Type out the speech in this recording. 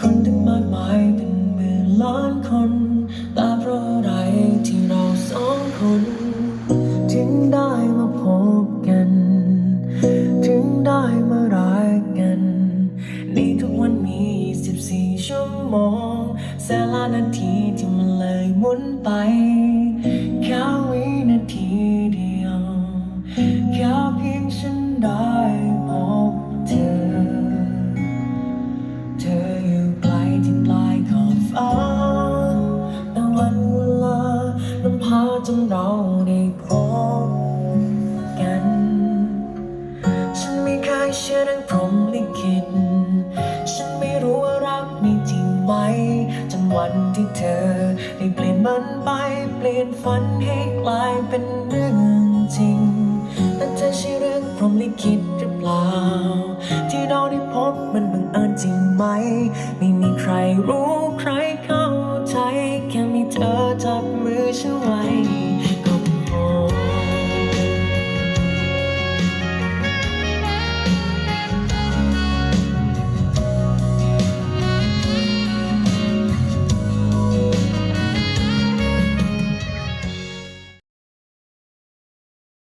คนตั้งมากมายเป็นหมื่นล้านคนแต่เพราะอะไรที่เราสองคนถึงได้มาพบกัน ถึงได้มารักกัน ในทุกวันมี 24 ชั่วโมงแสนล้านนาทีที่มันเลยหมุนไปแค่วินาทีเดียวแค่เพียงฉันได้ เคยเชื่อเรื่องพรหมลิขิตฉันไม่รู้ว่ารักมีจริงไหมจนวันที่เธอได้เปลี่ยนมันไปเปลี่ยนฝันให้กลายเป็นเรื่องจริงแต่เธอใช่เรื่องพรหมลิขิตหรือเปล่า ที่เราได้พบมันบังเอิญจริงไหม ไม่มีใครรู้ใครเข้าใจแค่มีเธอจับมือฉันไว้